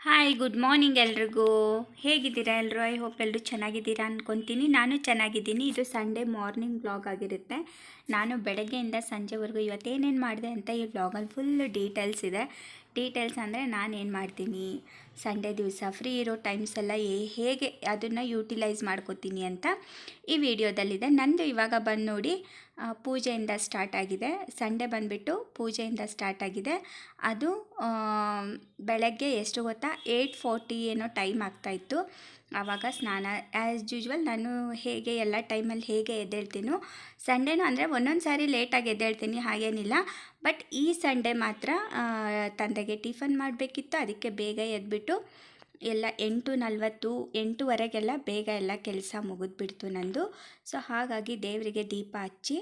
Hi good morning ಎಲ್ರಿಗೂ. ಹೇಗಿದ್ದೀರಾ ಎಲ್ಲರೂ ಐ ಹೋಪ್ ಎಲ್ಲರೂ ಚೆನ್ನಾಗಿದ್ದೀರಾ ಅಂದ್ಕೊತೀನಿ ನಾನು ಚೆನ್ನಾಗಿದ್ದೀನಿ. ಇದು ಸಂಡೇ ಮಾರ್ನಿಂಗ್ ವ್ಲಾಗ್ ಆಗಿರುತ್ತೆ. ನಾನು ಬೆಳಗ್ಗೆಯಿಂದ ಸಂಜೆವರೆಗೂ ಇವತ್ತೇನೇನು ಮಾಡಿದೆ ಅಂತ ಈ ವ್ಲಾಗಲ್ಲಿ ಫುಲ್ ಡೀಟೇಲ್ಸ್ ಇದೆ. ಡೀಟೇಲ್ಸ್ ಅಂದರೆ ನಾನು ಏನು ಮಾಡ್ತೀನಿ? ಸಂಡೇ ದಿವಸ ಫ್ರೀ ಇರೋ ಟೈಮ್ಸ್ ಎಲ್ಲ ಹೇಗೆ ಅದನ್ನು ಯೂಟಿಲೈಸ್ ಮಾಡ್ಕೋತೀನಿ ಅಂತ ಈ ವಿಡಿಯೋದಲ್ಲಿದೆ. ನಂದು ಇವಾಗ ಬಂದು ನೋಡಿ ಪೂಜೆಯಿಂದ ಸ್ಟಾರ್ಟ್ ಆಗಿದೆ. ಸಂಡೇ ಬಂದುಬಿಟ್ಟು ಪೂಜೆಯಿಂದ ಸ್ಟಾರ್ಟ್ ಆಗಿದೆ. ಅದು ಬೆಳಗ್ಗೆ ಎಷ್ಟು ಗೊತ್ತಾ? ಏಯ್ಟ್ ಫೋರ್ಟಿ ಏನೋ ಟೈಮ್ ಆಗ್ತಾಯಿತ್ತು ಆವಾಗ ಸ್ನಾನ ಆ್ಯಸ್ ಯೂಶ್ವಲ್ ನಾನು ಹೇಗೆ ಎಲ್ಲ ಟೈಮಲ್ಲಿ ಹೇಗೆ ಎದ್ದೇಳ್ತೀನೋ ಸಂಡೇನೂ ಅಂದರೆ ಒಂದೊಂದು ಸಾರಿ ಲೇಟಾಗಿ ಎದ್ದೇಳ್ತೀನಿ, ಹಾಗೇನಿಲ್ಲ. ಬಟ್ ಈ ಸಂಡೇ ಮಾತ್ರ ತಂದೆಗೆ ಟಿಫನ್ ಮಾಡಬೇಕಿತ್ತು, ಅದಕ್ಕೆ ಬೇಗ ಎದ್ಬಿಟ್ಟು ಎಲ್ಲ ಎಂಟು ನಲ್ವತ್ತು, ಎಂಟುವರೆಗೆಲ್ಲ ಬೇಗ ಎಲ್ಲ ಕೆಲಸ ಮುಗಿದ್ಬಿಡ್ತು ನಂದು. ಸೊ ಹಾಗಾಗಿ ದೇವರಿಗೆ ದೀಪ ಹಚ್ಚಿ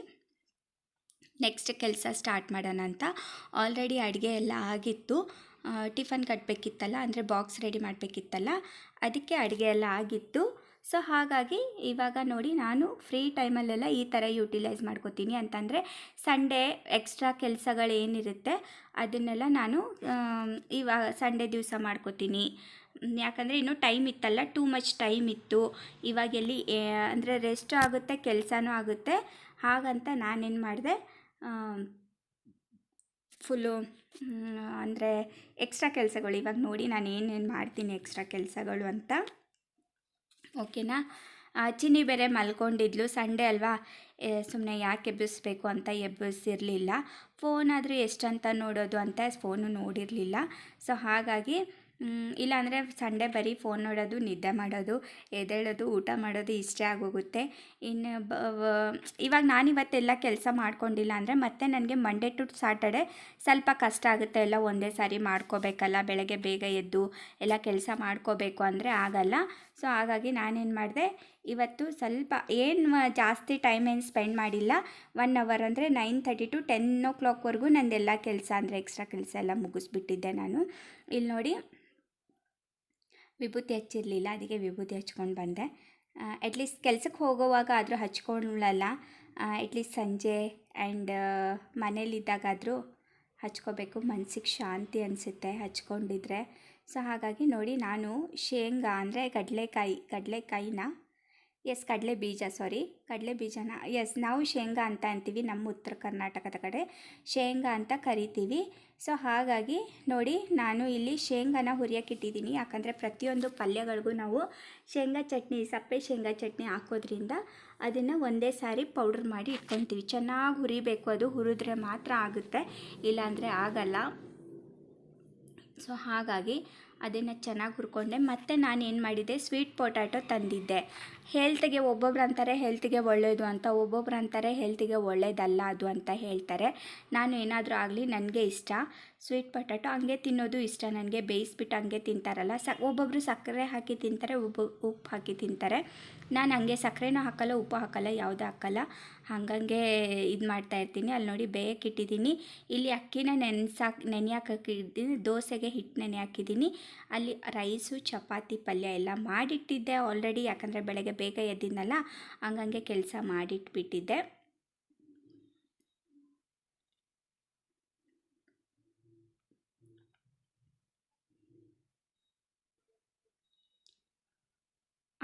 ನೆಕ್ಸ್ಟ್ ಕೆಲಸ ಸ್ಟಾರ್ಟ್ ಮಾಡೋಣ ಅಂತ ಆಲ್ರೆಡಿ ಅಡುಗೆ ಎಲ್ಲ ಆಗಿತ್ತು. ಟಿಫನ್ ಕಟ್ಟಬೇಕಿತ್ತಲ್ಲ ಅಂದರೆ ಬಾಕ್ಸ್ ರೆಡಿ ಮಾಡಬೇಕಿತ್ತಲ್ಲ ಅದಕ್ಕೆ ಅಡುಗೆ ಎಲ್ಲ ಆಗಿತ್ತು. ಸೊ ಹಾಗಾಗಿ ಇವಾಗ ನೋಡಿ ನಾನು ಫ್ರೀ ಟೈಮಲ್ಲೆಲ್ಲ ಈ ಥರ ಯೂಟಿಲೈಸ್ ಮಾಡ್ಕೋತೀನಿ ಅಂತಂದರೆ ಸಂಡೇ ಎಕ್ಸ್ಟ್ರಾ ಕೆಲಸಗಳೇನಿರುತ್ತೆ ಅದನ್ನೆಲ್ಲ ನಾನು ಇವಾಗ ಸಂಡೇ ದಿವಸ ಮಾಡ್ಕೋತೀನಿ. ಯಾಕಂದರೆ ಇನ್ನೂ ಟೈಮ್ ಇತ್ತಲ್ಲ ಟೂ ಮಚ್ ಟೈಮ್ ಇತ್ತು. ಇವಾಗ ಎಲ್ಲಿ ಅಂದರೆ ರೆಸ್ಟ್ ಆಗುತ್ತೆ, ಕೆಲಸನೂ ಆಗುತ್ತೆ. ಹಾಗಂತ ನಾನೇನು ಮಾಡಿದೆ ಫುಲ್ಲು ಅಂದರೆ ಎಕ್ಸ್ಟ್ರಾ ಕೆಲಸಗಳು. ಇವಾಗ ನೋಡಿ ನಾನು ಏನೇನು ಮಾಡ್ತೀನಿ ಎಕ್ಸ್ಟ್ರಾ ಕೆಲಸಗಳು ಅಂತ. ಓಕೆನಾ? ಚಿನ್ನಿ ಬೇರೆ ಮಲ್ಕೊಂಡಿದ್ಲು. ಸಂಡೇ ಅಲ್ವಾ? ಸುಮ್ಮನೆ ಯಾಕೆ ಎಬ್ಬಿಸ್ಬೇಕು ಅಂತ ಎಬ್ಬಿಸಿರಲಿಲ್ಲ. ಫೋನ್ ಆದರೂ ಎಷ್ಟಂತ ನೋಡೋದು ಅಂತ ಫೋನು ನೋಡಿರಲಿಲ್ಲ. ಸೊ ಹಾಗಾಗಿ ಇಲ್ಲಾಂದರೆ ಸಂಡೇ ಬರೀ ಫೋನ್ ನೋಡೋದು, ನಿದ್ದೆ ಮಾಡೋದು, ಎದ್ದೇಳೋದು, ಊಟ ಮಾಡೋದು ಇಷ್ಟೇ ಆಗೋಗುತ್ತೆ. ಇನ್ನು ಇವಾಗ ನಾನು ಇವತ್ತೆಲ್ಲ ಕೆಲಸ ಮಾಡ್ಕೊಂಡಿಲ್ಲ ಅಂದರೆ ಮತ್ತೆ ನನಗೆ ಮಂಡೇ ಟು ಸಾಟರ್ಡೆ ಸ್ವಲ್ಪ ಕಷ್ಟ ಆಗುತ್ತೆ. ಎಲ್ಲ ಒಂದೇ ಸಾರಿ ಮಾಡ್ಕೋಬೇಕಲ್ಲ, ಬೆಳಗ್ಗೆ ಬೇಗ ಎದ್ದು ಎಲ್ಲ ಕೆಲಸ ಮಾಡ್ಕೋಬೇಕು ಅಂದರೆ ಆಗಲ್ಲ. ಸೊ ಹಾಗಾಗಿ ನಾನೇನು ಮಾಡಿದೆ, ಇವತ್ತು ಸ್ವಲ್ಪ ಏನು ಜಾಸ್ತಿ ಟೈಮ್ ಏನು ಸ್ಪೆಂಡ್ ಮಾಡಿಲ್ಲ. ಒನ್ ಅವರ್ ಅಂದರೆ ನೈನ್ ತರ್ಟಿ ಟು ಟೆನ್ ಓ ಕ್ಲಾಕ್ವರೆಗೂ ನಂದೆಲ್ಲ ಕೆಲಸ ಅಂದರೆ ಎಕ್ಸ್ಟ್ರಾ ಕೆಲಸ ಎಲ್ಲ ಮುಗಿಸ್ಬಿಟ್ಟಿದ್ದೆ ನಾನು. ಇಲ್ಲಿ ನೋಡಿ ವಿಭೂತಿ ಹಚ್ಚಿರಲಿಲ್ಲ, ಅದಕ್ಕೆ ವಿಭೂತಿ ಹಚ್ಕೊಂಡು ಬಂದೆ. ಅಟ್ಲೀಸ್ಟ್ ಕೆಲಸಕ್ಕೆ ಹೋಗೋವಾಗ ಆದರೂ ಹಚ್ಕೊಳ್ಳಲ್ಲ ಅಟ್ಲೀಸ್ಟ್ ಸಂಜೆ ಆ್ಯಂಡ್ ಮನೇಲಿದ್ದಾಗಾದರೂ ಹಚ್ಕೋಬೇಕು. ಮನಸ್ಸಿಗೆ ಶಾಂತಿ ಅನಿಸುತ್ತೆ ಹಚ್ಕೊಂಡಿದ್ರೆ. ಸೊ, ಹಾಗಾಗಿ ನೋಡಿ, ನಾನು ಶೇಂಗಾ ಅಂದರೆ ಕಡಲೆಕಾಯಿ ಕಡಲೆಕಾಯಿನ ಎಸ್ ಕಡಲೆ ಬೀಜ ಸಾರಿ ಕಡಲೆ ಬೀಜನ ಎಸ್ ನಾವು ಶೇಂಗಾ ಅಂತ ಅಂತೀವಿ ನಮ್ಮ ಉತ್ತರ ಕರ್ನಾಟಕದ ಕಡೆ. ಶೇಂಗಾ ಅಂತ ಕರಿತೀವಿ. ಸೊ ಹಾಗಾಗಿ ನೋಡಿ, ನಾನು ಇಲ್ಲಿ ಶೇಂಗಾನ ಹುರಿಯೋಕ್ಕಿಟ್ಟಿದ್ದೀನಿ ಯಾಕಂದರೆ ಪ್ರತಿಯೊಂದು ಪಲ್ಯಗಳಿಗೂ ನಾವು ಶೇಂಗಾ ಚಟ್ನಿ, ಸಪ್ಪೆ ಶೇಂಗಾ ಚಟ್ನಿ ಹಾಕೋದ್ರಿಂದ ಅದನ್ನು ಒಂದೇ ಸಾರಿ ಪೌಡ್ರ್ ಮಾಡಿ ಇಟ್ಕೊತೀವಿ. ಚೆನ್ನಾಗಿ ಹುರಿಬೇಕು ಅದು, ಹುರಿದ್ರೆ ಮಾತ್ರ ಆಗುತ್ತೆ. ಇಲ್ಲಾಂದರೆ ಆಗಲ್ಲ. ಸೊ ಹಾಗಾಗಿ ಅದನ್ನು ಚೆನ್ನಾಗಿ ಹುರ್ಕೊಂಡೆ, ಮತ್ತು ನಾನು ಏನು ಮಾಡಿದ್ದೆ ಸ್ವೀಟ್ ಪೊಟ್ಯಾಟೊ ತಂದಿದ್ದೆ. ಹೆಲ್ತ್ಗೆ ಒಬ್ಬೊಬ್ರು ಅಂತಾರೆ ಹೆಲ್ತ್ಗೆ ಒಳ್ಳೆಯದು ಅಂತ, ಒಬ್ಬೊಬ್ರು ಅಂತಾರೆ ಹೆಲ್ತಿಗೆ ಒಳ್ಳೆಯದಲ್ಲ ಅದು ಅಂತ ಹೇಳ್ತಾರೆ. ನಾನು ಏನಾದರೂ ಆಗಲಿ, ನನಗೆ ಇಷ್ಟ. ಸ್ವೀಟ್ ಪೊಟ್ಯಾಟೊ ಹಂಗೆ ತಿನ್ನೋದು ಇಷ್ಟ. ನನಗೆ ಬೇಯಿಸ್ಬಿಟ್ಟು ಹಂಗೆ ತಿಂತಾರಲ್ಲ. ಸ ಒಬ್ಬೊಬ್ಬರು ಸಕ್ಕರೆ ಹಾಕಿ ತಿಂತಾರೆ ಒಬ್ಬ ಉಪ್ಪು ಹಾಕಿ ತಿಂತಾರೆ. ನಾನು ಹಂಗೆ ಸಕ್ಕರೆನೂ ಹಾಕಲ್ಲ, ಉಪ್ಪು ಹಾಕಲ್ಲ, ಯಾವುದೂ ಹಾಕಲ್ಲ. ಹಂಗಂಗೆ ಇದು ಮಾಡ್ತಾ ಇರ್ತೀನಿ. ಅಲ್ಲಿ ನೋಡಿ ಬೇಯಕ್ಕೆ ಇಟ್ಟಿದ್ದೀನಿ. ಇಲ್ಲಿ ಅಕ್ಕಿನ ನೆನ್ಸಾಕ್ ನೆನೆಯಾಕಿದ್ದೀನಿ ದೋಸೆಗೆ ಹಿಟ್ಟು ನೆನೆ ಹಾಕಿದ್ದೀನಿ. ಅಲ್ಲಿ ರೈಸು, ಚಪಾತಿ, ಪಲ್ಯ ಎಲ್ಲ ಮಾಡಿಟ್ಟಿದ್ದೆ ಆಲ್ರೆಡಿ. ಯಾಕಂದರೆ ಬೆಳಗ್ಗೆ ಬೇಗ ಎದ್ದಿನಲ್ಲ ಹಂಗಂಗೆ ಕೆಲಸ ಮಾಡಿಟ್ಬಿಟ್ಟಿದ್ದೆ.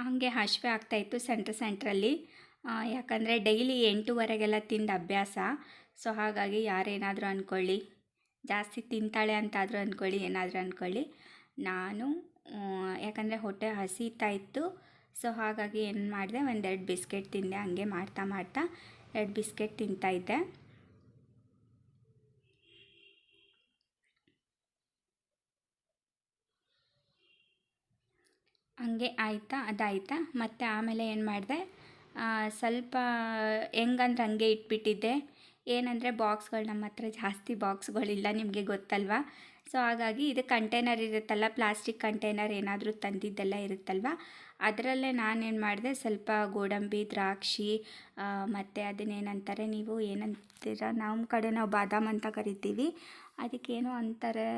ಹಾಗೆ ಹಸಿವೆ ಆಗ್ತಾಯಿತ್ತು ಸೆಂಟ್ರ್ ಸೆಂಟ್ರಲ್ಲಿ. ಯಾಕಂದರೆ ಡೈಲಿ ಎಂಟೂವರೆಗೆಲ್ಲ ತಿಂದು ಅಭ್ಯಾಸ. ಸೊ, ಹಾಗಾಗಿ ಯಾರೇನಾದರೂ ಅಂದ್ಕೊಳ್ಳಿ ಜಾಸ್ತಿ ತಿಂತಾಳೆ ಅಂತಾದರೂ ಅಂದ್ಕೊಳ್ಳಿ ಏನಾದರೂ ಅಂದ್ಕೊಳ್ಳಿ ನಾನು ಯಾಕಂದರೆ ಹೊಟ್ಟೆ ಹಸೀತಾ ಇತ್ತು. ಸೊ, ಹಾಗಾಗಿ ಏನು ಮಾಡಿದೆ, ಒಂದೆರಡು ಬಿಸ್ಕೆಟ್ ತಿಂದೆ. ಹಂಗೆ ಮಾಡ್ತಾ ಮಾಡ್ತಾ ಎರಡು ಬಿಸ್ಕೆಟ್ ತಿಂತಾಯಿದ್ದೆ ಹಂಗೆ ಆಯಿತಾ, ಅದಾಯ್ತಾ? ಮತ್ತು ಆಮೇಲೆ ಏನು ಮಾಡಿದೆ? ಸ್ವಲ್ಪ ಹೆಂಗಂದ್ರೆ ಹಂಗೆ ಇಟ್ಬಿಟ್ಟಿದ್ದೆ. ಏನಂದರೆ ಬಾಕ್ಸ್ಗಳು ನಮ್ಮ ಹತ್ರ ಜಾಸ್ತಿ ಬಾಕ್ಸ್ಗಳಿಲ್ಲ ನಿಮಗೆ ಗೊತ್ತಲ್ವಾ? ಸೊ, ಹಾಗಾಗಿ ಇದು ಕಂಟೈನರ್ ಇರುತ್ತಲ್ಲ, ಪ್ಲಾಸ್ಟಿಕ್ ಕಂಟೈನರ್ ಏನಾದರೂ ತಂದಿದ್ದೆಲ್ಲ ಇರುತ್ತಲ್ವ? ಅದರಲ್ಲೇ ನಾನೇನು ಮಾಡಿದೆ, ಸ್ವಲ್ಪ ಗೋಡಂಬಿ, ದ್ರಾಕ್ಷಿ ಮತ್ತು ಅದನ್ನೇನಂತಾರೆ, ನೀವು ಏನಂತೀರ ನಮ್ಮ ಕಡೆ ನಾವು ಬಾದಾಮ್ ಅಂತ ಕರಿತೀವಿ. ಅದಕ್ಕೇನೋ ಅಂತಾರೆ?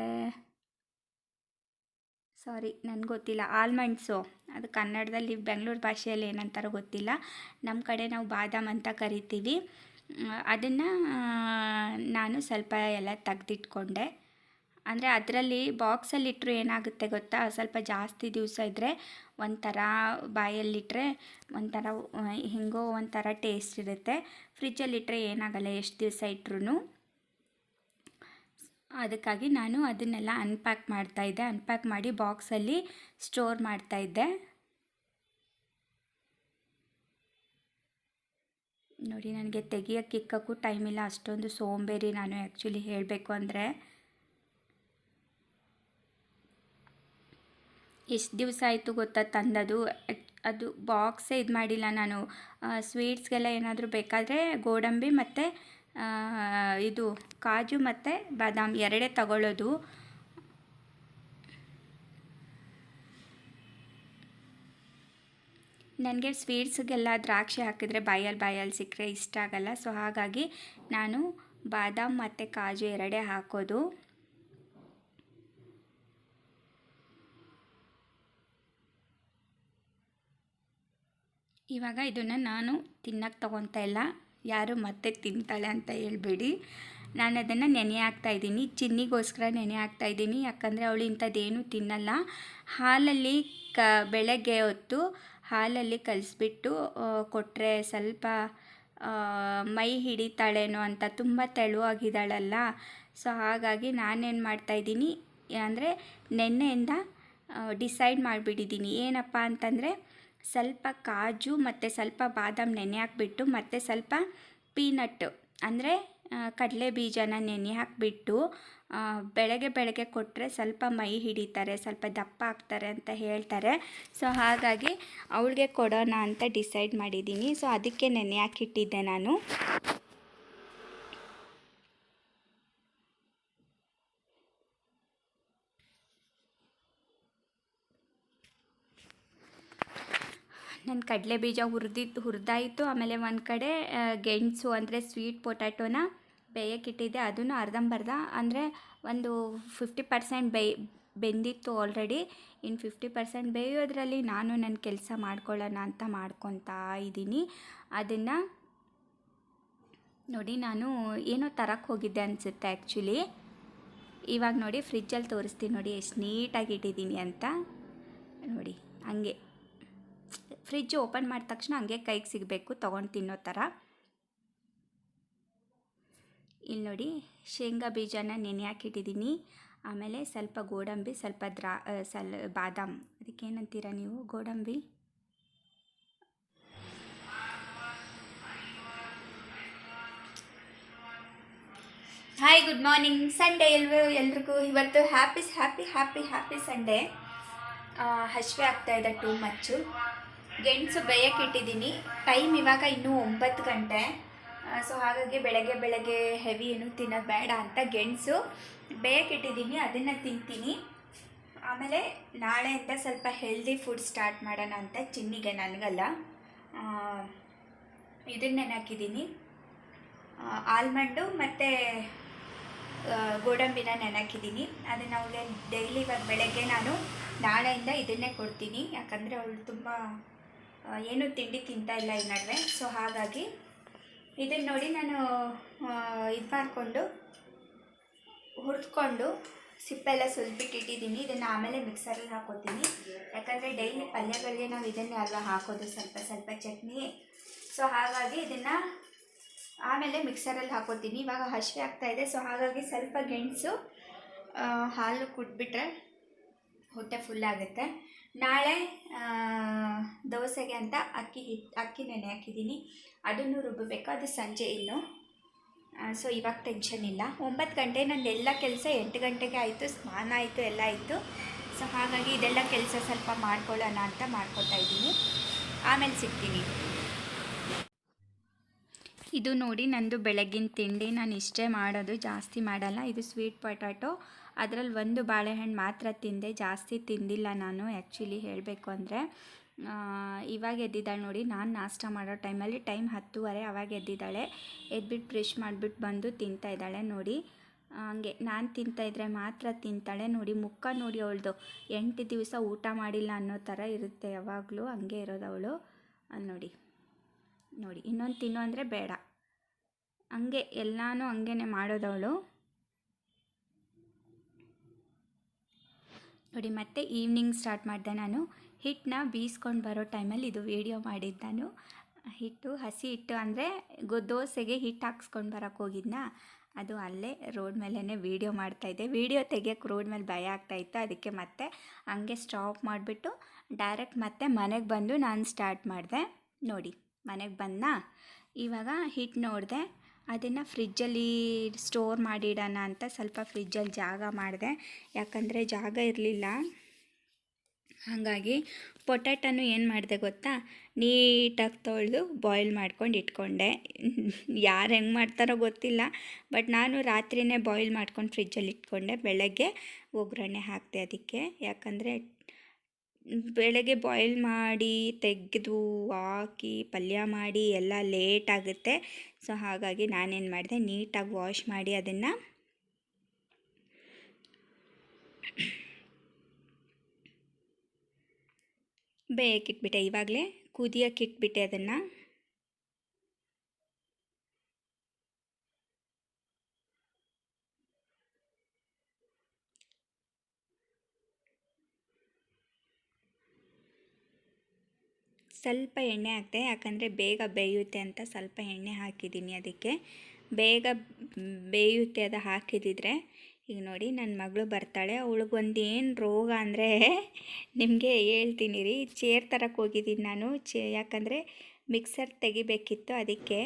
ಸಾರಿ, ನನಗೆ ಗೊತ್ತಿಲ್ಲ. ಆಲ್ಮಂಡ್ಸು. ಅದು ಕನ್ನಡದಲ್ಲಿ ಬೆಂಗಳೂರು ಭಾಷೆಯಲ್ಲಿ ಏನಂತಾರೋ ಗೊತ್ತಿಲ್ಲ. ನಮ್ಮ ಕಡೆ ನಾವು ಬಾದಾಮ್ ಅಂತ ಕರಿತೀವಿ. ಅದನ್ನು ನಾನು ಸ್ವಲ್ಪ ಎಲ್ಲ ತೆಗ್ದಿಟ್ಕೊಂಡೆ. ಅಂದರೆ ಅದರಲ್ಲಿ ಬಾಕ್ಸಲ್ಲಿಟ್ಟರು ಏನಾಗುತ್ತೆ ಗೊತ್ತಾ? ಸ್ವಲ್ಪ ಜಾಸ್ತಿ ದಿವಸ ಇದ್ದರೆ ಒಂಥರ ಬಾಯಲ್ಲಿಟ್ಟರೆ ಒಂಥರ ಹೆಂಗೋ ಒಂಥರ ಟೇಸ್ಟ್ ಇರುತ್ತೆ. ಫ್ರಿಜ್ಜಲ್ಲಿಟ್ಟರೆ ಏನಾಗಲ್ಲ, ಎಷ್ಟು ದಿವಸ ಇಟ್ರು ಅದಕ್ಕಾಗಿ ನಾನು ಅದನ್ನೆಲ್ಲ ಅನ್ಪ್ಯಾಕ್ ಮಾಡ್ತಾಯಿದ್ದೆ ಅನ್ಪ್ಯಾಕ್ ಮಾಡಿ ಬಾಕ್ಸಲ್ಲಿ ಸ್ಟೋರ್ ಮಾಡ್ತಾಯಿದ್ದೆ ನೋಡಿ, ನನಗೆ ತೆಗಿಯೋಕ್ಕೆ ಇಕ್ಕಕ್ಕೂ ಟೈಮ್ ಇಲ್ಲ. ಅಷ್ಟೊಂದು ಸೋಂಬೇರಿ ನಾನು ಆ್ಯಕ್ಚುಲಿ ಹೇಳಬೇಕು ಅಂದರೆ. ಎಷ್ಟು ದಿವಸ ಆಯಿತು ಗೊತ್ತಾ ತಂದದು? ಅದು ಬಾಕ್ಸೇ ಇದು ಮಾಡಿಲ್ಲ ನಾನು. ಸ್ವೀಟ್ಸ್ಗೆಲ್ಲ ಏನಾದರೂ ಬೇಕಾದರೆ ಗೋಡಂಬಿ ಮತ್ತು ಇದು ಕಾಜು ಮತ್ತು ಬಾದಾಮ್ ಎರಡೇ ತಗೊಳ್ಳೋದು. ನನಗೆ ಸ್ವೀಟ್ಸ್ಗೆಲ್ಲ ದ್ರಾಕ್ಷಿ ಹಾಕಿದರೆ ಬಾಯಲ್ಲಿ ಬಾಯಲ್ಲಿ ಸಿಕ್ಕರೆ ಇಷ್ಟ ಆಗಲ್ಲ. ಸೊ, ಹಾಗಾಗಿ ನಾನು ಬಾದಾಮ್ ಮತ್ತು ಕಾಜು ಎರಡೇ ಹಾಕೋದು. ಇವಾಗ ಇದನ್ನು ನಾನು ತಿನ್ನಕ್ಕೆ ತೊಗೊತಾ ಇಲ್ಲ. ಯಾರು ಮತ್ತೆ ತಿಂತಾಳೆ ಅಂತ ಹೇಳ್ಬೇಡಿ. ನಾನು ಅದನ್ನು ನೆನೆ ಹಾಕ್ತಾ ಇದ್ದೀನಿ. ಚಿನ್ನಿಗೋಸ್ಕರ ನೆನೆ ಹಾಕ್ತಾ ಇದ್ದೀನಿ. ಯಾಕಂದರೆ ಅವಳು ಇಂಥದ್ದೇನು ತಿನ್ನಲ್ಲ. ಹಾಲಲ್ಲಿ ಕ, ಬೆಳಗ್ಗೆ ಹೊತ್ತು ಹಾಲಲ್ಲಿ ಕಲಿಸ್ಬಿಟ್ಟು ಕೊಟ್ಟರೆ ಸ್ವಲ್ಪ ಮೈ ಹಿಡಿತಾಳೇನೋ ಅಂತ ತುಂಬ ತೆಳುವಾಗಿದ್ದಾಳಲ್ಲ. ಸೊ, ಹಾಗಾಗಿ ನಾನೇನು ಮಾಡ್ತಾಯಿದ್ದೀನಿ ಅಂದರೆ ನೆನ್ನೆಯಿಂದ ಡಿಸೈಡ್ ಮಾಡಿಬಿಟ್ಟಿದ್ದೀನಿ. ಏನಪ್ಪ ಅಂತಂದರೆ ಸ್ವಲ್ಪ ಕಾಜು ಮತ್ತು ಸ್ವಲ್ಪ ಬಾದಾಮ್ ನೆನೆ ಹಾಕ್ಬಿಟ್ಟು ಮತ್ತು ಸ್ವಲ್ಪ ಪೀನಟ್ಟು, ಅಂದರೆ ಕಡಲೆ ಬೀಜನ ನೆನೆ ಹಾಕಿಬಿಟ್ಟು ಬೆಳಗ್ಗೆ ಬೆಳಗ್ಗೆ ಕೊಟ್ಟರೆ ಸ್ವಲ್ಪ ಮೈ ಹಿಡಿತಾರೆ, ಸ್ವಲ್ಪ ದಪ್ಪ ಆಗ್ತಾರೆ ಅಂತ ಹೇಳ್ತಾರೆ. ಸೊ ಹಾಗಾಗಿ ಅವಳಿಗೆ ಕೊಡೋಣ ಅಂತ ಡಿಸೈಡ್ ಮಾಡಿದ್ದೀನಿ. ಸೊ ಅದಕ್ಕೆ ನೆನೆ ಹಾಕಿಟ್ಟಿದ್ದೆ ನಾನು. ನನ್ನ ಕಡಲೆ ಬೀಜ ಹುರಿದಿದ್ದು ಹುರಿದಾಯಿತು. ಆಮೇಲೆ ಒಂದು ಕಡೆ ಗೆಣಸು ಅಂದರೆ ಸ್ವೀಟ್ ಪೊಟ್ಯಾಟೋನ ಬೇಯಕ್ಕಿಟ್ಟಿದ್ದೆ ಅದನ್ನು ಅರ್ಧಂಬರ್ಧ. ಅಂದರೆ ಒಂದು ಫಿಫ್ಟಿ ಪರ್ಸೆಂಟ್ ಬೇಯ್, ಬೆಂದಿತ್ತು ಆಲ್ರೆಡಿ ಇನ್ನು ಫಿಫ್ಟಿ ಪರ್ಸೆಂಟ್ ಬೇಯೋದ್ರಲ್ಲಿ ನಾನು ನನ್ನ ಕೆಲಸ ಮಾಡ್ಕೊಳ್ಳೋಣ ಅಂತ ಮಾಡ್ಕೊತಾ ಇದ್ದೀನಿ. ಅದನ್ನು ನೋಡಿ ನಾನು ಏನೋ ತರಕ್ಕೆ ಹೋಗಿದ್ದೆ ಅನಿಸುತ್ತೆ ಆ್ಯಕ್ಚುಲಿ ಇವಾಗ ನೋಡಿ ಫ್ರಿಜ್ಜಲ್ಲಿ ತೋರಿಸ್ತೀನಿ ನೋಡಿ, ಎಷ್ಟು ನೀಟಾಗಿ ಇಟ್ಟಿದ್ದೀನಿ ಅಂತ. ನೋಡಿ, ಹಂಗೆ. ಫ್ರಿಜ್ ಓಪನ್ ಮಾಡಿದ ತಕ್ಷಣ ಹಂಗೆ ಕೈಗೆ ಸಿಗಬೇಕು, ತೊಗೊಂಡು ತಿನ್ನೋ ಥರ. ಇಲ್ಲಿ ನೋಡಿ, ಶೇಂಗಾ ಬೀಜನ ನೆನೆ ಹಾಕಿಟ್ಟಿದ್ದೀನಿ. ಆಮೇಲೆ ಸ್ವಲ್ಪ ಗೋಡಂಬಿ, ಸ್ವಲ್ಪ ದ್ರಾ ಸಲ್, ಬಾದಾಮ್. ಅದಕ್ಕೇನಂತೀರ ನೀವು ಗೋಡಂಬಿ? ಹಾಯ್ ಗುಡ್ ಮಾರ್ನಿಂಗ್ ಸಂಡೇ ಎಲ್ರು, ಎಲ್ರಿಗೂ ಇವತ್ತು happy happy happy happy Sunday ಹಸಿವೆ ಆಗ್ತಾ ಇದೆ ಟೂ ಮಚ್ಚು ಗೆಣಸು ಬೇಯಕ್ಕೆ ಇಟ್ಟಿದ್ದೀನಿ. ಟೈಮ್ ಇವಾಗ ಇನ್ನೂ ಒಂಬತ್ತು ಗಂಟೆ. ಸೊ ಹಾಗಾಗಿ ಬೆಳಗ್ಗೆ ಬೆಳಗ್ಗೆ ಹೆವಿ ಏನು ತಿನ್ನೋದು ಬೇಡ ಅಂತ ಗೆಣಸು ಬೇಯಕ್ಕೆ ಇಟ್ಟಿದ್ದೀನಿ, ಅದನ್ನು ತಿಂತೀನಿ. ಆಮೇಲೆ ನಾಳೆಯಿಂದ ಸ್ವಲ್ಪ ಹೆಲ್ದಿ ಫುಡ್ ಸ್ಟಾರ್ಟ್ ಮಾಡೋಣ ಅಂತ ಚಿನ್ನಿಗೆ ನನಗಲ್ಲ. ಇದನ್ನ ನೆನೆ ಹಾಕಿದ್ದೀನಿ ಆಲ್ಮಂಡು ಮತ್ತು ಗೋಡಂಬಿನ ನೆನಕಿದ್ದೀನಿ ಅದನ್ನು ಅವಳಿಗೆ ಡೈಲಿ ಇವಾಗ ಬೆಳಗ್ಗೆ ನಾನು ನಾಳೆಯಿಂದ ಇದನ್ನೇ ಕೊಡ್ತೀನಿ. ಯಾಕಂದರೆ ಅವಳು ತುಂಬ ಏನೂ ತಿಂಡಿ ತಿಂತಾ ಇಲ್ಲ ಈ ನಡುವೆ. ಸೊ ಹಾಗಾಗಿ ಇದನ್ನು ನೋಡಿ ನಾನು ಇದು ಮಾಡಿಕೊಂಡು ಹುರಿದ್ಕೊಂಡು ಸಿಪ್ಪೆಲ್ಲ ಸುಲ್ಬಿಟ್ಟಿಟ್ಟಿದ್ದೀನಿ. ಇದನ್ನು ಆಮೇಲೆ ಮಿಕ್ಸರಲ್ಲಿ ಹಾಕೋತೀನಿ. ಯಾಕಂದರೆ ಡೈಲಿ ಪಲ್ಯಗಳಿಗೆ ನಾವು ಇದನ್ನೇ ಅಲ್ವಾ ಹಾಕೋದು, ಸ್ವಲ್ಪ ಸ್ವಲ್ಪ ಚಟ್ನಿ. ಸೊ ಹಾಗಾಗಿ ಇದನ್ನು ಆಮೇಲೆ ಮಿಕ್ಸರಲ್ಲಿ ಹಾಕೋತೀನಿ. ಇವಾಗ ಹಸಿವೆ ಆಗ್ತಾ ಇದೆ. ಸೊ ಹಾಗಾಗಿ ಸ್ವಲ್ಪ ಗೆಣಸು ಹಾಲು ಕುಟ್ಬಿಟ್ರೆ ಹೊಟ್ಟೆ ಫುಲ್ ಆಗುತ್ತೆ. ನಾಳೆ ದೋಸೆಗೆ ಅಂತ ಅಕ್ಕಿ ಹಿಟ್ಟು ಅಕ್ಕಿ ನೆನೆ ಹಾಕಿದ್ದೀನಿ. ಅದನ್ನು ರುಬ್ಬಬೇಕು. ಅದು ಸಂಜೆ ಇನ್ನು. ಸೊ ಇವಾಗ ಟೆನ್ಷನ್ ಇಲ್ಲ. ಒಂಬತ್ತು ಗಂಟೆ ನಂದು ಎಲ್ಲ ಕೆಲಸ, ಎಂಟು ಗಂಟೆಗೆ ಆಯಿತು, ಸ್ನಾನ ಆಯಿತು, ಎಲ್ಲ ಆಯಿತು. ಸೊ ಹಾಗಾಗಿ ಇದೆಲ್ಲ ಕೆಲಸ ಸ್ವಲ್ಪ ಮಾಡ್ಕೊಳ್ಳೋಣ ಅಂತ ಮಾಡ್ಕೊತಾ ಇದ್ದೀನಿ. ಆಮೇಲೆ ಸಿಗ್ತೀನಿ. ಇದು ನೋಡಿ ನಂದು ಬೆಳಗಿನ ತಿಂಡಿ. ನಾನು ಇಷ್ಟೇ ಮಾಡೋದು, ಜಾಸ್ತಿ ಮಾಡಲ್ಲ. ಇದು ಸ್ವೀಟ್ ಪೊಟ್ಯಾಟೊ ಅದರಲ್ಲಿ ಒಂದು ಬಾಳೆಹಣ್ಣು ಮಾತ್ರ ತಿಂದೆ, ಜಾಸ್ತಿ ತಿಂದಿಲ್ಲ ನಾನು ಆ್ಯಕ್ಚುಲಿ ಹೇಳಬೇಕು ಅಂದರೆ. ಇವಾಗ ಎದ್ದಿದ್ದಾಳೆ ನೋಡಿ, ನಾನು ನಾಷ್ಟ ಮಾಡೋ ಟೈಮಲ್ಲಿ ಟೈಮ್ ಹತ್ತುವರೆ, ಅವಾಗ ಎದ್ದಿದ್ದಾಳೆ. ಎದ್ಬಿಟ್ಟು ಬ್ರಷ್ ಮಾಡಿಬಿಟ್ಟು ಬಂದು ತಿಂತಾ ಇದ್ದಾಳೆ ನೋಡಿ. ಹಂಗೆ, ನಾನು ತಿಂತಾಯಿದ್ರೆ ಮಾತ್ರ ತಿಂತಾಳೆ ನೋಡಿ, ಮುಖ ನೋಡಿ ಅವಳದು. ಎಂಟು ದಿವಸ ಊಟ ಮಾಡಿಲ್ಲ ಅನ್ನೋ ಥರ ಇರುತ್ತೆ ಯಾವಾಗಲೂ, ಹಂಗೆ ಇರೋದು ಅವಳು. ನೋಡಿ ನೋಡಿ, ಇನ್ನೊಂದು ತಿನ್ನು ಅಂದರೆ ಬೇಡ. ಹಂಗೆ, ಎಲ್ಲನೂ ಹಂಗೇ ಮಾಡೋದವಳು ನೋಡಿ, ಮತ್ತೆ ಈವ್ನಿಂಗ್ ಸ್ಟಾರ್ಟ್ ಮಾಡಿದೆ ನಾನು. ಹಿಟ್ಟನ್ನ ಬೀಸ್ಕೊಂಡು ಬರೋ ಟೈಮಲ್ಲಿ ಇದು ವೀಡಿಯೋ ಮಾಡಿದ್ದು ನಾನು. ಹಿಟ್ಟು, ಹಸಿ ಹಿಟ್ಟು ಅಂದರೆ ದೋಸೆಗೆ ಹಿಟ್ಟು ಹಾಕ್ಸ್ಕೊಂಡು ಬರೋಕ್ಕೆ ಹೋಗಿದ್ನಾ? ಅದು ಅಲ್ಲೇ ರೋಡ್ ಮೇಲೇ ವೀಡಿಯೋ ಮಾಡ್ತಾಯಿದ್ದೆ ವೀಡಿಯೋ ತೆಗಿಯೋಕ್ಕೆ ರೋಡ್ ಮೇಲೆ ಭಯ ಆಗ್ತಾಯಿತ್ತು ಅದಕ್ಕೆ ಮತ್ತೆ ಹಂಗೆ ಸ್ಟಾಪ್ ಮಾಡಿಬಿಟ್ಟು ಡೈರೆಕ್ಟ್ ಮತ್ತೆ ಮನೆಗೆ ಬಂದು ನಾನು ಸ್ಟಾರ್ಟ್ ಮಾಡಿದೆ. ನೋಡಿ, ಮನೆಗೆ ಬಂದ ಇವಾಗ ಹಿಟ್ಟು ನೋಡಿದೆ. ಅದನ್ನು ಫ್ರಿಜ್ಜಲ್ಲಿ ಸ್ಟೋರ್ ಮಾಡಿಡೋಣ ಅಂತ ಸ್ವಲ್ಪ ಫ್ರಿಜ್ಜಲ್ಲಿ ಜಾಗ ಮಾಡಿದೆ. ಯಾಕಂದರೆ ಜಾಗ ಇರಲಿಲ್ಲ. ಹಾಗಾಗಿ ಪೊಟ್ಯಾಟೊನು ಏನು ಮಾಡಿದೆ ಗೊತ್ತಾ? ನೀಟಾಗಿ ತೊಳೆದು ಬಾಯ್ಲ್ ಮಾಡ್ಕೊಂಡು ಇಟ್ಕೊಂಡೆ. ಯಾರು ಹೆಂಗೆ ಮಾಡ್ತಾರೋ ಗೊತ್ತಿಲ್ಲ. ಬಟ್ ನಾನು ರಾತ್ರಿಯೇ ಬಾಯ್ಲ್ ಮಾಡ್ಕೊಂಡು ಫ್ರಿಜ್ಜಲ್ಲಿ ಇಟ್ಕೊಂಡೆ. ಬೆಳಗ್ಗೆ ಒಗ್ಗರಣೆ ಹಾಕಿದೆ ಅದಕ್ಕೆ. ಯಾಕಂದರೆ ಬೆಳಗ್ಗೆ ಬಾಯ್ಲ್ ಮಾಡಿ ತೆಗೆದು ಹಾಕಿ ಪಲ್ಯ ಮಾಡಿ ಎಲ್ಲ ಲೇಟ್ ಆಗುತ್ತೆ. ಸೊ ಹಾಗಾಗಿ ನಾನೇನು ಮಾಡಿದೆ ನೀಟಾಗಿ ವಾಶ್ ಮಾಡಿ ಅದನ್ನು ಬೇಯಕ್ಕಿಟ್ಬಿಟ್ಟೆ ಇವಾಗಲೇ ಕುದಿಯೋಕ್ಕಿಟ್ಬಿಟ್ಟೆ ಅದನ್ನು. ಸ್ವಲ್ಪ ಎಣ್ಣೆ ಹಾಕಿದೆ ಯಾಕಂದರೆ ಬೇಗ ಬೇಯುತ್ತೆ ಅಂತ ಸ್ವಲ್ಪ ಎಣ್ಣೆ ಹಾಕಿದ್ದೀನಿ ಅದಕ್ಕೆ. ಬೇಗ ಬೇಯುತ್ತೆ ಅದು ಹಾಕಿದಿದ್ರೆ, ಈಗ ನೋಡಿ ನನ್ನ ಮಗಳು ಬರ್ತಾಳೆ ಅವಳಿಗೊಂದು ಏನು ರೋಗ ಅಂದರೆ ನಿಮಗೆ ಹೇಳ್ತೀನಿ ರೀ, ಚೇರ್ ತರಕ್ಕೆ ಹೋಗಿದ್ದೀನಿ ನಾನು, ಚೇ ಯಾಕಂದರೆ ಮಿಕ್ಸರ್ ತೆಗಿಬೇಕಿತ್ತು ಅದಕ್ಕೆ.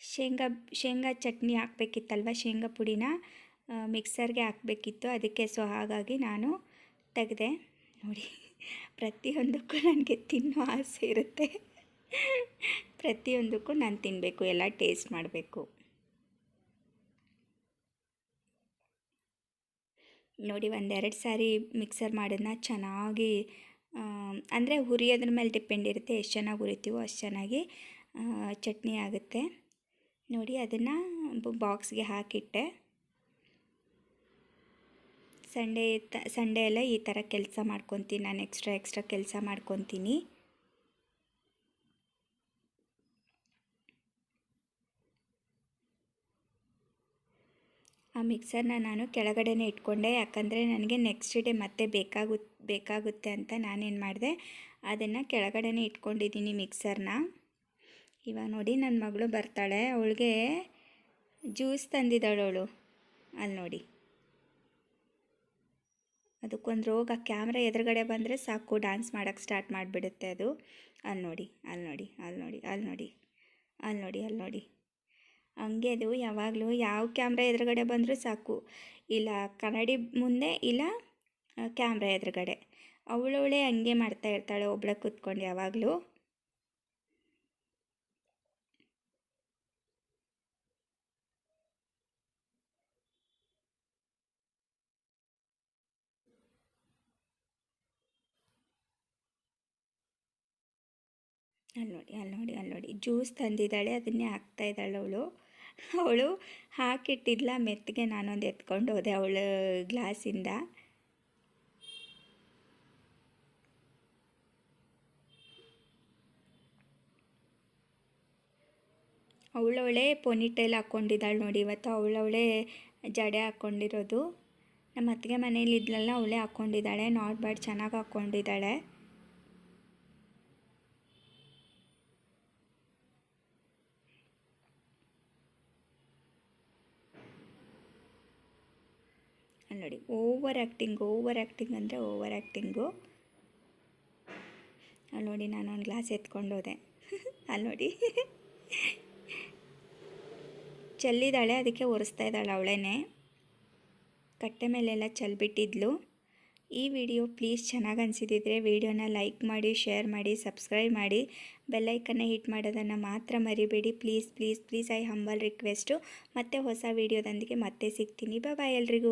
ಶೇಂಗಾ ಶೇಂಗಾ ಚಟ್ನಿ ಹಾಕ್ಬೇಕಿತ್ತಲ್ವ ಶೇಂಗಾ ಪುಡಿನ? ಮಿಕ್ಸರ್ಗೆ ಹಾಕಬೇಕಿತ್ತು. ಅದಕ್ಕೆ ಸೊ ಹಾಗಾಗಿ ನಾನು ತೆಗೆದೆ. ನೋಡಿ, ಪ್ರತಿಯೊಂದಕ್ಕೂ ನನಗೆ ತಿನ್ನೋ ಆಸೆ ಇರುತ್ತೆ. ಪ್ರತಿಯೊಂದಕ್ಕೂ ನಾನು ತಿನ್ನಬೇಕು ಎಲ್ಲ ಟೇಸ್ಟ್ ಮಾಡಬೇಕು. ನೋಡಿ, ಒಂದೆರಡು ಸಾರಿ ಮಿಕ್ಸರ್ ಮಾಡೋದನ್ನ ಚೆನ್ನಾಗಿ ಅಂದರೆ ಹುರಿಯೋದ್ರ ಮೇಲೆ ಡಿಪೆಂಡ್ ಇರುತ್ತೆ ಎಷ್ಟು ಚೆನ್ನಾಗಿ ಹುರಿತೀವೋ ಅಷ್ಟು ಚೆನ್ನಾಗಿ ಚಟ್ನಿ ಆಗುತ್ತೆ. ನೋಡಿ, ಅದನ್ನು ಬಾಕ್ಸ್ಗೆ ಹಾಕಿಟ್ಟೆ. ಸಂಡೇ ತ, ಸಂಡೇ ಎಲ್ಲ ಈ ಥರ ಕೆಲಸ ಮಾಡ್ಕೊತೀನಿ. ನಾನು ಎಕ್ಸ್ಟ್ರಾ ಎಕ್ಸ್ಟ್ರಾ ಕೆಲಸ ಮಾಡ್ಕೊತೀನಿ. ಆ ಮಿಕ್ಸರ್ನ ನಾನು ಕೆಳಗಡೆನೇ ಇಟ್ಕೊಂಡೆ. ಯಾಕಂದರೆ ನನಗೆ ನೆಕ್ಸ್ಟ್ ಡೇ ಮತ್ತೆ ಬೇಕಾಗು, ಬೇಕಾಗುತ್ತೆ ಅಂತ ನಾನೇನು ಮಾಡಿದೆ. ಅದನ್ನು ಕೆಳಗಡೆನೇ ಇಟ್ಕೊಂಡಿದ್ದೀನಿ ಮಿಕ್ಸರ್ನ ಇವಾಗ ನೋಡಿ ನನ್ನ ಮಗಳು ಬರ್ತಾಳೆ. ಅವಳಿಗೆ ಜ್ಯೂಸ್ ತಂದಿದ್ದಾಳು ಅವಳು. ಅಲ್ಲಿ ನೋಡಿ. ಅದಕ್ಕೊಂದು ರೋಗ ಕ್ಯಾಮ್ರಾ ಎದುರುಗಡೆ ಬಂದರೆ ಸಾಕು ಡ್ಯಾನ್ಸ್ ಮಾಡೋಕ್ಕೆ ಸ್ಟಾರ್ಟ್ ಮಾಡಿಬಿಡುತ್ತೆ ಅದು. ಅಲ್ಲಿ ನೋಡಿ ಅಲ್ಲಿ ನೋಡಿ ಅಲ್ಲಿ ನೋಡಿ ಅಲ್ಲಿ ನೋಡಿ ಅಲ್ಲಿ ನೋಡಿ ಅಲ್ಲಿ ನೋಡಿ. ಹಂಗೆ ಅದು ಯಾವಾಗಲೂ ಯಾವ ಕ್ಯಾಮ್ರಾ ಎದುರುಗಡೆ ಬಂದರೂ ಸಾಕು. ಇಲ್ಲ ಕನ್ನಡಿ ಮುಂದೆ, ಇಲ್ಲ ಕ್ಯಾಮ್ರಾ ಎದುರುಗಡೆ. ಅವಳವಳೆ ಹಂಗೆ ಮಾಡ್ತಾ ಇರ್ತಾಳೆ ಒಬ್ಳೆ ಕೂತ್ಕೊಂಡು ಯಾವಾಗಲೂ. ಅಲ್ಲಿ ನೋಡಿ ಅಲ್ಲಿ ನೋಡಿ ಅಲ್ಲಿ ನೋಡಿ. ಜ್ಯೂಸ್ ತಂದಿದ್ದಾಳೆ, ಅದನ್ನೇ ಹಾಕ್ತಾ ಇದ್ದಾಳೆ ಅವಳು. ಅವಳು ಹಾಕಿಟ್ಟಿದ್ಲ, ಮೆತ್ತಗೆ ನಾನೊಂದು ಎತ್ಕೊಂಡು ಹೋದೆ ಅವಳ ಗ್ಲಾಸಿಂದ. ಅವಳವಳೆ ಪೊನಿಟೈಲ್ ಹಾಕ್ಕೊಂಡಿದ್ದಾಳೆ ನೋಡಿ, ಇವತ್ತು ಅವಳವಳೆ ಜಡೆ ಹಾಕ್ಕೊಂಡಿರೋದು ನಮ್ಮ ಅತ್ತಿಗೆ ಮನೇಲಿ ಇದ್ಲಲ್ಲ, ಅವಳೇ ಹಾಕ್ಕೊಂಡಿದ್ದಾಳೆ ನಾಟ್ ಬ್ಯಾಡ್ ಚೆನ್ನಾಗಿ ಹಾಕ್ಕೊಂಡಿದ್ದಾಳೆ ಅಲ್ಲಿ ನೋಡಿ ಓವರ್ ಆ್ಯಕ್ಟಿಂಗ್ ಓವರ್ ಆ್ಯಕ್ಟಿಂಗ್ ಅಂದರೆ ಓವರ್ ಆ್ಯಕ್ಟಿಂಗು. ಅಲ್ಲಿ ನೋಡಿ ನಾನು ಒಂದು ಗ್ಲಾಸ್ ಎತ್ಕೊಂಡು ಹೋದೆ. ಅಲ್ಲಿ ನೋಡಿ. ಚೆಲ್ಲಿದ್ದಾಳೆ, ಅದಕ್ಕೆ ಒರೆಸ್ತಾ ಇದ್ದಾಳೆ ಅವಳೇ ಕಟ್ಟೆ ಮೇಲೆಲ್ಲ ಚೆಲ್ಬಿಟ್ಟಿದ್ಲು. ಈ ವಿಡಿಯೋ ಪ್ಲೀಸ್ ಚೆನ್ನಾಗಿ ಅನಿಸಿದ್ರೆ ವಿಡಿಯೋನ ಲೈಕ್ ಮಾಡಿ, ಶೇರ್ ಮಾಡಿ, ಸಬ್ಸ್ಕ್ರೈಬ್ ಮಾಡಿ. ಬೆಲ್ಲೈಕನ್ನ ಹಿಟ್ ಮಾಡೋದನ್ನು ಮಾತ್ರ ಮರಿಬೇಡಿ. Please please please, I humble request. ಮತ್ತೆ ಹೊಸ ವೀಡಿಯೋದೊಂದಿಗೆ ಮತ್ತೆ ಸಿಗ್ತೀನಿ. ಬಾಯ್ ಎಲ್ರಿಗೂ.